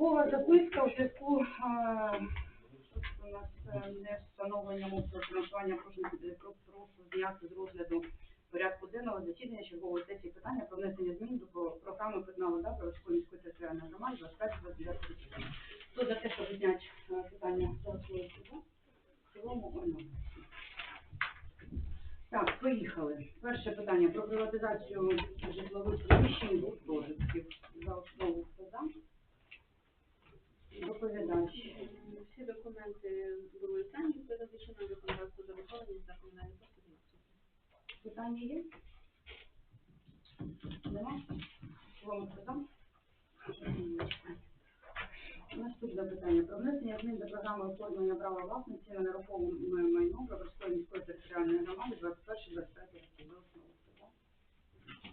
Службова записка у зв'язку е, нас е, не встановленням обсягу фінансування прошу, прошу зняти з розгляду порядку денного засідання чергової сесії питання про внесення змін до програми питна вода Бровської міської територіальної громади 25 29 Хто за те, щоб зняти е, питання за? В цілому одноголосно. Так, поїхали. Перше питання про приватизацію житлових приміщень гуртожитків. За основу хто? Доповідач. Всі документи були самі передбачені законодавство за виконання за комунальні послуги. Питання є? Нема? Вам за? Наступне питання. Про внесення змін до програми оформлення права власності на нерухоме майно Броварської міської територіальної громади 21-25 роки. За основу хто за? Доповідач.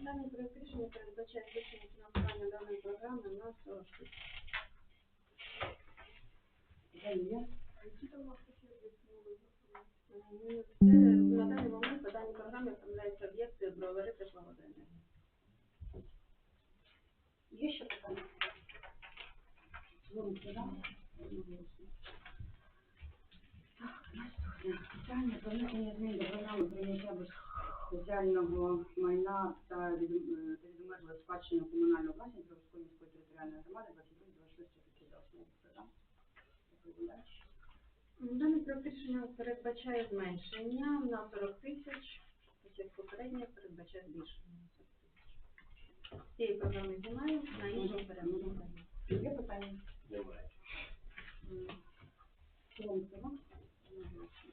Даний проект рішення передбачає збільшення фінансування даної програми на 40 тисяч. Питання є? Е, на даний момент по даній програмі оформляються об'єкти бровари тепловоденергії. Є ще питання? Так, наступне питання про змін до програми прийняття безхозяйного майна та від- е, спадщини комунальної власності Бровської міської територіальної громади 22-26 роки за основу. Хто за? Доповідач. Даний проект рішення передбачає зменшення на 40 тисяч, так як попереднє передбачає збільшення на 40 тисяч. З цієї програми знімаю, на іншу переносимо. Є питання? Немає. М, в цілому хто за? Одноголосно.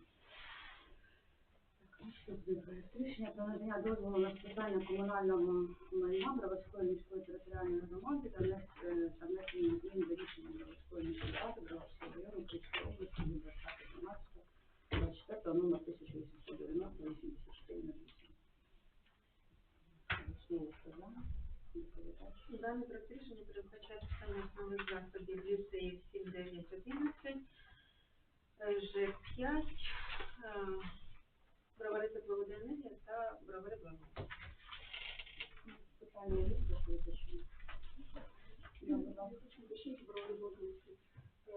Так, Наступний проект рішення про надання дозволу на списання комунального майна Броварської міської територіальної громади та е, внесення змін до рішення Броварської міської ради Броварського району Київської області від 20.12 24 номер 1890 84 на 8. Знову хто за? Доповідач. Даний проект рішення передбачає списання основних заходів ліцеїв 7, 9, 11, е, ЖЕК 5, бровари тепловоденергія та бровари благо. Питання є доповідачі? Я додам.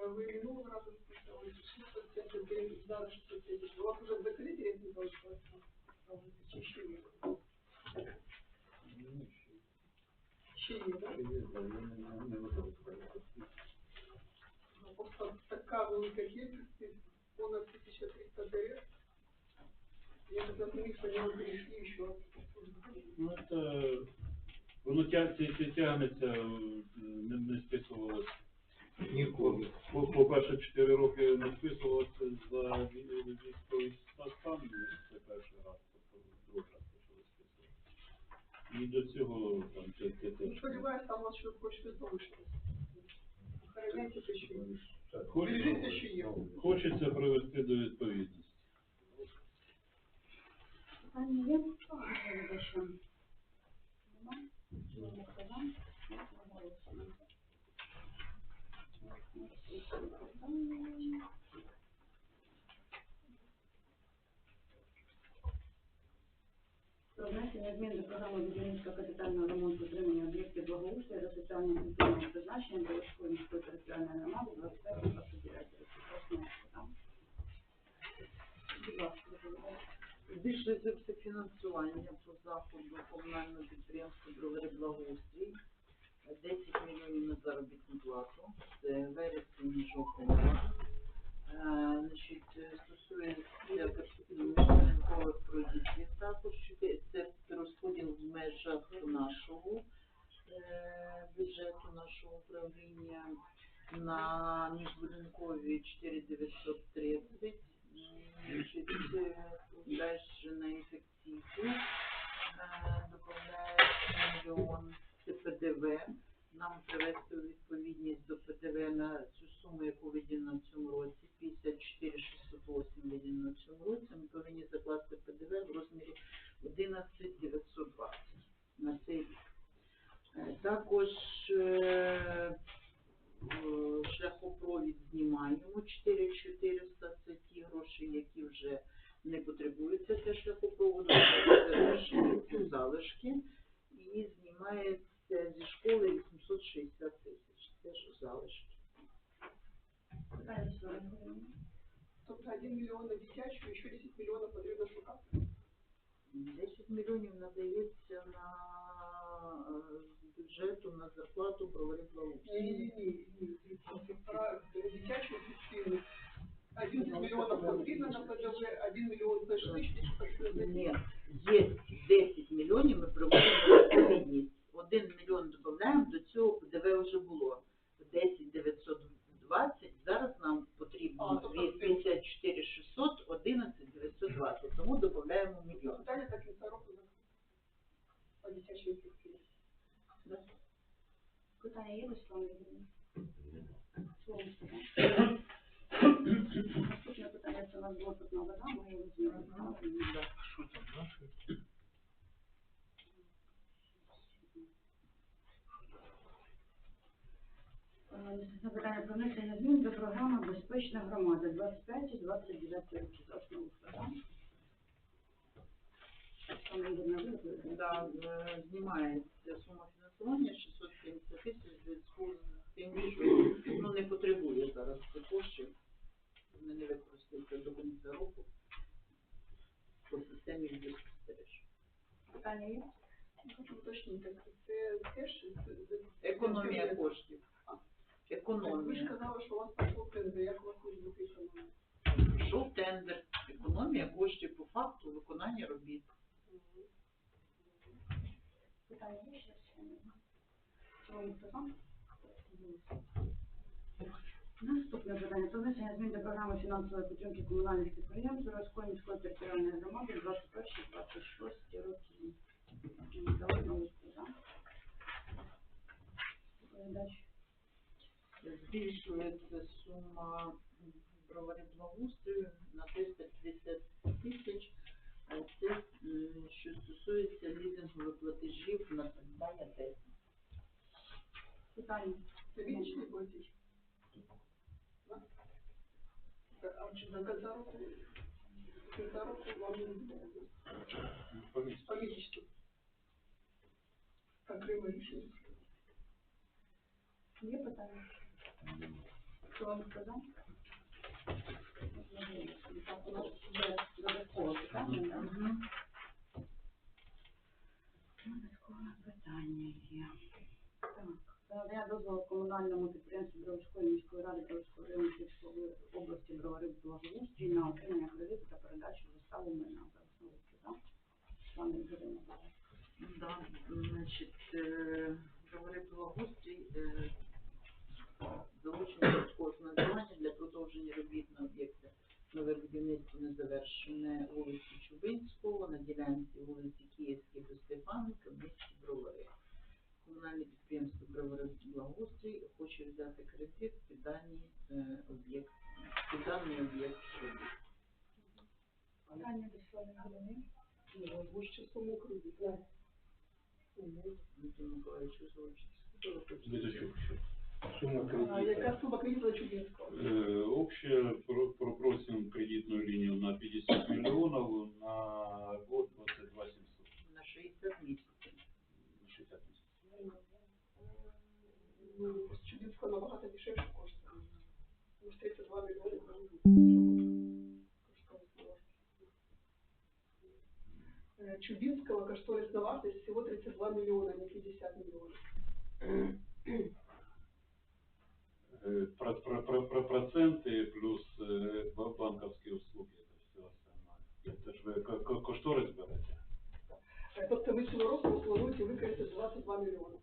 Вы минулого раза списали 679, зараз 670. У вас уже закрыли рейтинг получается? Чи ще є? Ще є, так? Ну, Просто така велика кількість, понад 1300 дерев. Я що вони. Ну, це, воно тя, тягнеться, е, не, не списувалося. Ніколи. По- По-перше, 4 роки не списувалося за ві- військовий стан, це перший раз, тобто другий раз почали списувати. І до цього там це, це теж. Сподіваюсь, там у вас ще хоч залишилось. Охороняйте те, що є. Хоч- Бережіть, що є. Хочеться привести до відповідності. Питання є? Доповідача? Нема? Чому хто за? Одноголосно. Про внесення змін до програми будівництва капітального ремонту утримання об'єктів благоустрою та соціально-культурного призначення Бровської міської територіальної громади 25 29 років. Там. Будь ласка. Збільшується фінансування по заходу комунального підприємства «Бровари Благоустрій». 10 мільйонів на заробітну плату. Це вересень, жовтень. ПДВ. Нам привести відповідність до ПДВ на цю суму, яку виділено в цьому році, 54 608 виділено в цьому році, ми повинні закласти ПДВ в розмірі 11 920 на цей рік. Е, Також е, е, шляхопровід знімаємо 4400, це ті гроші, які вже не потребуються для шляхопроводу, це залишки і знімається зі школи 660 тисяч. Це ж залишки. Питання Світлана Ігорівна. Тобто 1 мільйон на дитячу, ще 10 мільйонів потрібно шукати. 10 мільйонів надається на е, з бюджету на зарплату броварів благоустрою. Ні-ні-ні, ні. Про дитячу дитину. 11 мільйонів потрібно на ПДВ, 1 мільйон знайшли, ще щось Ні, є 10 мільйонів, ми питання про внесення змін до програми Безпечна громада 25-29 роки за основу доповідаєте? Да, е, знімається сума фінансування 670 тисяч зв'язку з тим, що ну, не потребує зараз коштів. Вони не використаються до кінця року по системі відеоспостереження. Питання є? Хочу уточнити, це з- Економія коштів. Ви ж Економія. казали, що у вас пішло тенди, як у вас може бути економія? Пішов тендер. Економія коштів по факту виконання робіт. Питання є ще? Слово Світлана. Наступне питання про внесення змін до програми фінансової підтримки комунальних підприємств Зорозької міської територіальної громади 21-26 роки. Давай нову сказав. Доповідач. Збільшується сума броварів благоустрою на 350 тисяч. А Це що стосується лізингових платежів на придбання техніки. Питання. Це вічні платіж? А чи до кінця року? До кінця року вам не буде? Помісячно. Окремо рішення. Є питання? Що вам сказав? Так, у нас вже додаткове питання, так? Мгм. Додаткове питання є. Надання дозволу комунальному підприємству Бровської міської ради Бровської району області Бровари благоустрій на отримання кредиту та передачу заставу майна за основу так? Світлана Ігорівна. Да, значить, е, бровари благоустрій е, залучено додаткове фінансування для продовження робіт на об'єкті нове будівництво незавершене вулиці Чубинського на ділянці вулиці А яка сума кредиту Чубінського? Э, Общее про- кредитную линию на 50 миллионов на год 22 700. На 60 місяців. на 60 месяцев. Ну, з Чубінського набагато дешевше коштує. Ну, 32 мільйони гривень. Э, Чубинского вартость всего 32 миллиона, не 50 миллионов. Э, Про, про, про, про проценты плюс э, ба- банковские услуги, это все остальное. Это ж ви ко- ко- кошторис берете. Е, Тобто ви цього року плануєте використати 22 мільйони.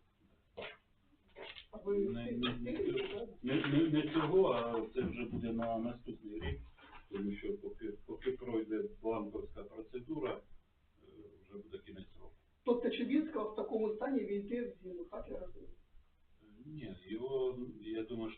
А ви Не, не, встигнете, не, так? не, не, не цього, а це вже буде на наступний рік, тому що поки, поки пройде банковська процедура, е, вже буде кінець року. Тобто Чубінського в такому стані війде в зиму, так я розумію? Нет, его, я думаю,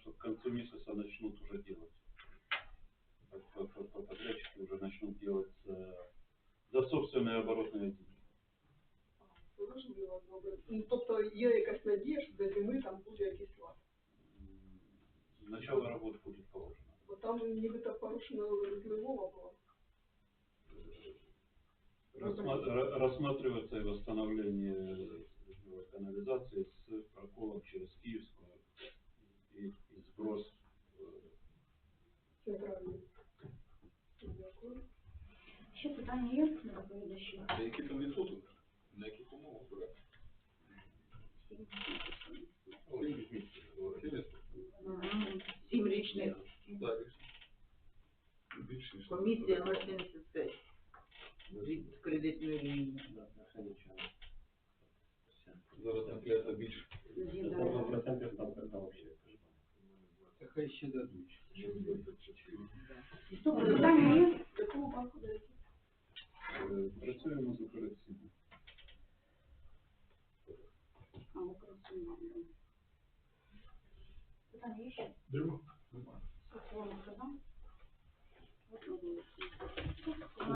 Рассматривается и восстановление ливневой каналізації з проколом через зброс е, Центральний. Дякую. Ще питання є до доповідачів? А який там відсоток? На яких умовах говорить? Сім річних. Ну, так, більше. Комісія 075 від кредитної Зараз інфляція більш можна процентів ставка там вообще. Та хай ще дадуть. Стоп, питання є? Якому банку дають? Працюємо з операційним. А, операційним. Питання є ще? Друг. Сотворно сказав. Вот, вот, вот.